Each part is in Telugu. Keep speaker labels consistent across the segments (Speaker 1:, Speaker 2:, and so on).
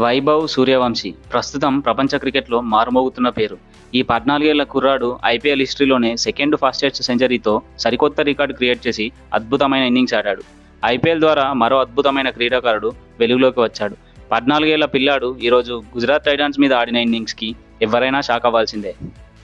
Speaker 1: వైభవ్ సూర్యవంశీ. ప్రస్తుతం ప్రపంచ క్రికెట్లో మారుమోగుతున్న పేరు. ఈ పద్నాలుగేళ్ళ కుర్రాడు ఐపీఎల్ హిస్టరీలోనే సెకండ్ ఫాస్టెస్ట్ సెంచరీతో సరికొత్త రికార్డు క్రియేట్ చేసి అద్భుతమైన ఇన్నింగ్స్ ఆడాడు. ఐపీఎల్ ద్వారా మరో అద్భుతమైన క్రీడాకారుడు వెలుగులోకి వచ్చాడు. పద్నాలుగేళ్ళ పిల్లాడు ఈరోజు గుజరాత్ టైటాన్స్ మీద ఆడిన ఇన్నింగ్స్కి ఎవరైనా షాక్ అవ్వాల్సిందే.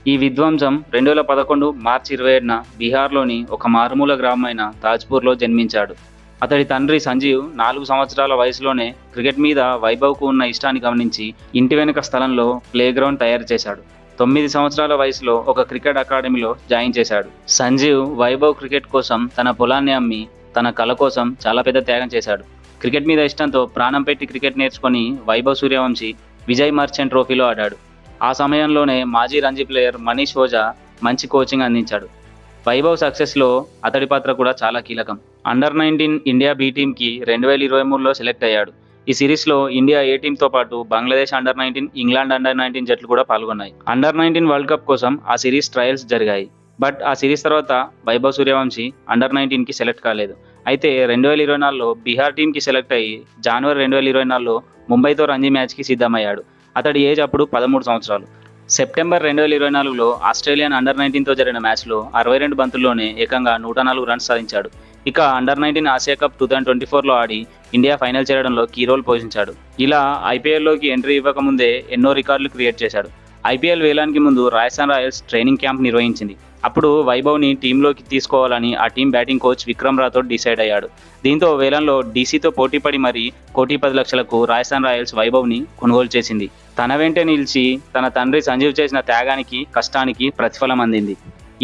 Speaker 1: ఈ విధ్వంసం రెండు వేల పదకొండు మార్చి ఇరవై ఏడున బీహార్లోని ఒక మారుమూల గ్రామమైన తాజ్పూర్లో జన్మించాడు. అతడి తండ్రి సంజీవ్ నాలుగు సంవత్సరాల వయసులోనే క్రికెట్ మీద వైభవ్కు ఉన్న ఇష్టాన్ని గమనించి ఇంటి వెనుక స్థలంలో ప్లేగ్రౌండ్ తయారు చేశాడు. తొమ్మిది సంవత్సరాల వయసులో ఒక క్రికెట్ అకాడమీలో జాయిన్ చేశాడు. సంజీవ్ వైభవ్ క్రికెట్ కోసం తన పొలాన్ని అమ్మి తన కళ కోసం చాలా పెద్ద త్యాగం చేశాడు. క్రికెట్ మీద ఇష్టంతో ప్రాణం పెట్టి క్రికెట్ నేర్చుకొని వైభవ్ సూర్యవంశీ విజయ్ మర్చెంట్ ట్రోఫీలో ఆడాడు. ఆ సమయంలోనే మాజీ రంజీ ప్లేయర్ మనీష్ ఓజా మంచి కోచింగ్ అందించాడు. వైభవ్ సక్సెస్లో అతడి పాత్ర కూడా చాలా కీలకం. అండర్ నైన్టీన్ ఇండియా బి టీంకి రెండు వేల ఇరవై మూడులో సెలెక్ట్ అయ్యాడు. ఈ సిరీస్లో ఇండియా ఏ టీంతో పాటు Bangladesh under nineteen England under nineteen జట్లు కూడా పాల్గొన్నాయి. అండర్ నైన్టీన్ వరల్డ్ కప్ కోసం ఆ సిరీస్ ట్రయల్స్ జరిగాయి. బట్ ఆ సిరీస్ తర్వాత వైభవ్ సూర్యవంశీ అండర్ నైన్టీన్కి సెలెక్ట్ కాలేదు. అయితే రెండు వేల ఇరవై నాలుగులో బీహార్ టీంకి సెలెక్ట్ అయ్యి జనవరి రెండు వేల ఇరవై నాలుగులో ముంబైతో రంజీ మ్యాచ్కి సిద్ధమయ్యాడు. అతడి ఏజ్ అప్పుడు పదమూడు సంవత్సరాలు. సెప్టెంబర్ రెండు వేల ఇరవై నాలుగులో ఆస్ట్రేలియన్ అండర్ నైన్టీన్తో జరిగిన మ్యాచ్లో అరవై రెండు బంతుల్లోనే ఏకంగా నూట నాలుగు రన్స్ సాధించాడు. ఇక under nineteen Asia cup two thousand twenty ఫోర్లో ఆడి ఇండియా ఫైనల్ చేరడంలో కీ రోల్ పోషించాడు. ఇలా ఐపీఎల్లోకి ఎంట్రీ ఇవ్వకముందే ఎన్నో రికార్డులు క్రియేట్ చేశాడు. ఐపీఎల్ వేలానికి ముందు రాజస్థాన్ రాయల్స్ ట్రైనింగ్ క్యాంప్ నిర్వహించింది. అప్పుడు వైభవ్ని టీంలోకి తీసుకోవాలని ఆ team batting coach Vikram Rathore decide అయ్యాడు. దీంతో వేలంలో డీసీతో పోటీపడి మరీ కోటి పది లక్షలకు రాజస్థాన్ రాయల్స్ వైభవ్ని కొనుగోలు చేసింది. తన వెంటే నిలిచి తన తండ్రి సంజీవ్ చేసిన త్యాగానికి కష్టానికి ప్రతిఫలం అందింది.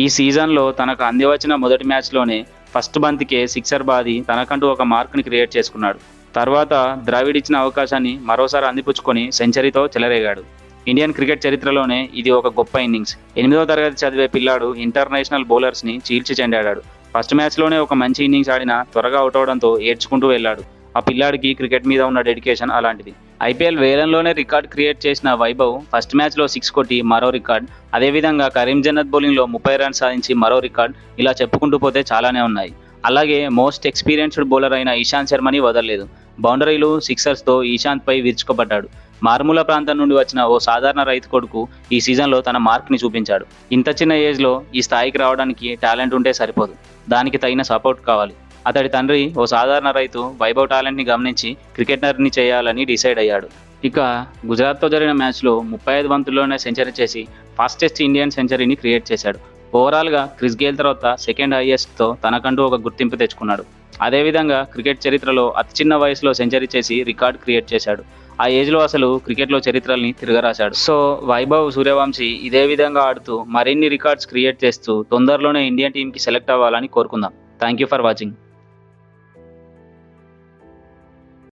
Speaker 1: ఈ సీజన్లో తనకు అందివచ్చిన మొదటి మ్యాచ్లోనే ఫస్ట్ బంతికే సిక్సర్ బాది తనకంటూ ఒక మార్క్ని క్రియేట్ చేసుకున్నాడు. తర్వాత ద్రావిడ్ ఇచ్చిన అవకాశాన్ని మరోసారి అందిపుచ్చుకొని సెంచరీతో చెలరేగాడు. ఇండియన్ క్రికెట్ చరిత్రలోనే ఇది ఒక గొప్ప ఇన్నింగ్స్ ఎనిమిదో తరగతి చదివే పిల్లాడు ఇంటర్నేషనల్ బౌలర్స్ని చీల్చి చెండాడాడు. ఫస్ట్ మ్యాచ్లోనే ఒక మంచి ఇన్నింగ్స్ ఆడిన త్వరగా అవుట్ అవడంతో ఏడ్చుకుంటూ వెళ్ళాడు. ఆ పిల్లాడికి క్రికెట్ మీద ఉన్న డెడికేషన్ అలాంటిది. ఐపీఎల్ వేలంలోనే రికార్డ్ క్రియేట్ చేసిన వైభవ్ ఫస్ట్ మ్యాచ్లో సిక్స్ కొట్టి మరో రికార్డ్. అదేవిధంగా కరీం జన్నత్ బౌలింగ్లో ముప్పై రన్స్ సాధించి మరో రికార్డ్. ఇలా చెప్పుకుంటూ పోతే చాలానే ఉన్నాయి. అలాగే మోస్ట్ ఎక్స్పీరియన్స్డ్ బౌలర్ అయిన ఇషాంత్ శర్మని వదలలేదు. బౌండరీలు సిక్సర్స్తో ఇషాంత్పై విరుచుకోబడ్డాడు మారుమూల ప్రాంతం నుండి వచ్చిన ఓ సాధారణ రైతు కొడుకు ఈ సీజన్లో తన మార్క్ని చూపించాడు. ఇంత చిన్న ఏజ్లో ఈ స్థాయికి రావడానికి టాలెంట్ ఉంటే సరిపోదు. దానికి తగిన సపోర్ట్ కావాలి. అతడి తండ్రి ఓ సాధారణ రైతు వైభవ్ టాలెంట్ని గమనించి క్రికెటర్ని చేయాలని డిసైడ్ అయ్యాడు. ఇక గుజరాత్తో జరిగిన మ్యాచ్లో ముప్పై ఐదు బంతుల్లోనే సెంచరీ చేసి ఫాస్టెస్ట్ ఇండియన్ సెంచరీని క్రియేట్ చేశాడు. ఓవరాల్గా క్రిస్ గేల్ తర్వాత సెకండ్ హైయెస్ట్తో తనకంటూ ఒక గుర్తింపు తెచ్చుకున్నాడు. అదేవిధంగా క్రికెట్ చరిత్రలో అతి చిన్న వయసులో సెంచరీ చేసి రికార్డ్ క్రియేట్ చేశాడు. ఆ ఏజ్లో అసలు క్రికెట్లో చరిత్రల్ని తిరగరాశాడు. సో వైభవ్ సూర్యవంశీ ఇదే విధంగా ఆడుతూ మరిన్ని రికార్డ్స్ క్రియేట్ చేస్తూ తొందరలోనే ఇండియన్ టీంకి సెలెక్ట్ అవ్వాలని కోరుకుందాం. Thank you for watching